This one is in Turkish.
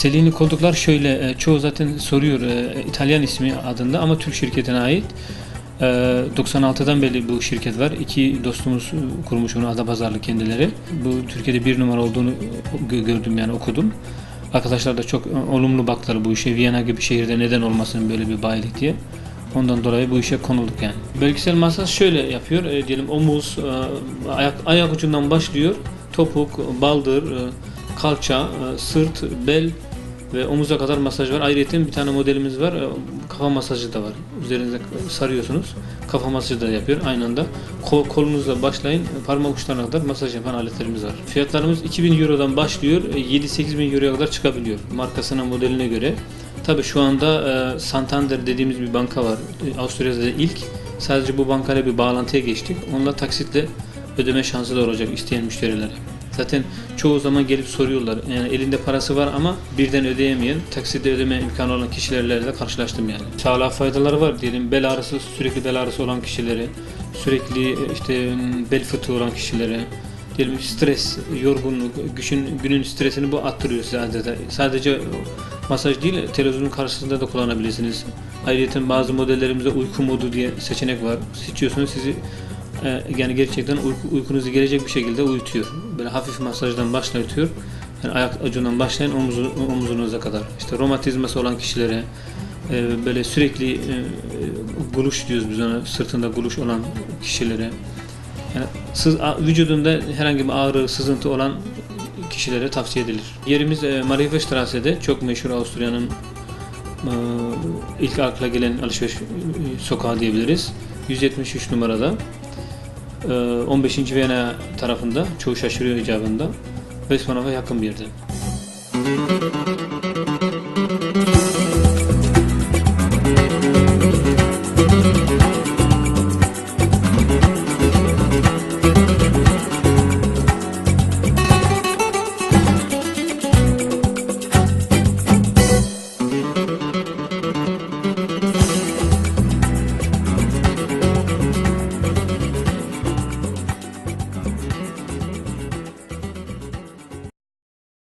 Selini kolduklar şöyle, e, çoğu zaten soruyor e, İtalyan ismi adında ama Türk şirketine ait. E, 96'dan beri bu şirket var. İki dostumuz e, kurmuş onu Adapazarlı kendileri. Bu Türkiye'de bir numara olduğunu gö- gördüm yani okudum. Arkadaşlar da çok e, olumlu baktılar bu işe. Viyana gibi şehirde neden olmasın böyle bir bayilik diye. Ondan dolayı bu işe konulduk yani. Bölgesel masaj şöyle yapıyor. E, diyelim omuz, e, ayak, ayak ucundan başlıyor. Topuk, baldır, e, kalça, e, sırt, bel ve omuza kadar masaj var. Ayrıca bir tane modelimiz var. E, Kafa masajı da var. Üzerinize sarıyorsunuz. Kafa masajı da yapıyor aynı anda. Kol, kolunuzla başlayın. Parmak uçlarına kadar masaj yapan aletlerimiz var. Fiyatlarımız 2000 Euro'dan başlıyor. e, 7-8 bin Euro'ya kadar çıkabiliyor. Markasına, modeline göre. Tabii şu anda e, Santander dediğimiz bir banka var. E, Avusturya'da da ilk. Sadece bu bankayla bir bağlantıya geçtik. Onunla taksitle ödeme şansı da olacak isteyen müşterilere. Zaten çoğu zaman gelip soruyorlar. Yani elinde parası var ama birden ödeyemeyen, taksitle ödeme imkanı olan kişilerle de karşılaştım yani. Sağlığa faydaları var diyelim. Bel ağrısı, sürekli bel ağrısı olan kişilere, sürekli e, işte bel fıtığı olan kişilere, diyelim stres, yorgunluk, güçün, günün stresini bu attırıyor size adeta. Sadece masaj değil, televizyonun karşısında da kullanabilirsiniz. Ayrıca bazı modellerimizde uyku modu diye seçenek var. Seçiyorsunuz sizi e, yani gerçekten uyku, uykunuzu gelecek bir şekilde uyutuyor. Böyle hafif masajdan başlatıyor. Yani ayak ucundan başlayın omuzu, omuzunuza kadar. İşte romatizması olan kişilere, e, böyle sürekli e, guluş diyoruz biz ona, sırtında guluş olan kişilere. Yani sız, vücudunda herhangi bir ağrı, sızıntı olan kişilere tavsiye edilir. Yerimiz e, Mariefestrasse'de çok meşhur Avusturya'nın e, ilk akla gelen alışveriş e, sokağı diyebiliriz. 173 numarada. E, 15. Viyana tarafında çoğu şaşırıyor icabında. Westbahnhof'a yakın bir yerde.